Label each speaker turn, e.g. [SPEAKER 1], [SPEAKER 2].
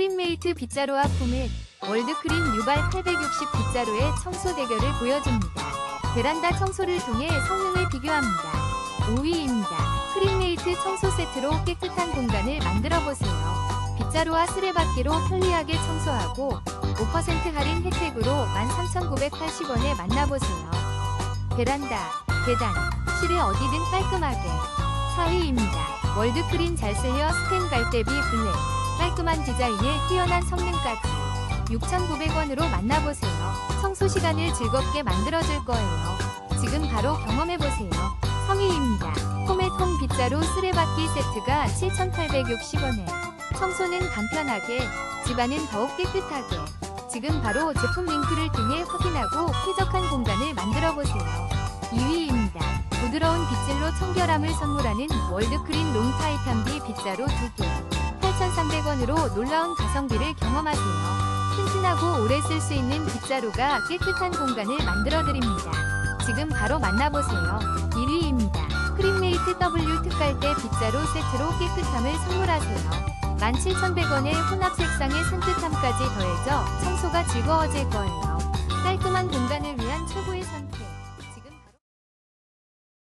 [SPEAKER 1] 크림메이트 빗자루와 포맷 월드크림 유발 860 빗자루의 청소 대결을 보여줍니다. 베란다 청소를 통해 성능을 비교합니다. 5위입니다. 크림메이트 청소 세트로 깨끗한 공간을 만들어 보세요. 빗자루와 쓰레받기로 편리하게 청소하고 5% 할인 혜택으로 13,980원에 만나보세요. 베란다, 계단, 실외 어디든 깔끔하게. 4위입니다. 월드크린 잘 쓸려 스텐 갈대비 블랙. 깔끔한 디자인에 뛰어난 성능까지. 6,900원으로 만나보세요. 청소 시간을 즐겁게 만들어줄 거예요. 지금 바로 경험해보세요. 성의입니다. 포맷홈 빗자루 쓰레받기 세트가 7,860원에. 청소는 간편하게, 집안은 더욱 깨끗하게. 지금 바로 제품 링크를 통해 확인하고 쾌적한 공간을 만들어보세요. 2위입니다. 부드러운 빗질로 청결함을 선물하는 월드크린 롱타이탄비 빗자루 2개. 8,300원으로 놀라운 가성비를 경험하세요. 튼튼하고 오래 쓸 수 있는 빗자루가 깨끗한 공간을 만들어드립니다. 지금 바로 만나보세요. 1위입니다. 크림메이트 W 특갈대 빗자루 세트로 깨끗함을 선물하세요. 17,100원의 혼합 색상의 산뜻함까지 더해져 청소가 즐거워질 거예요.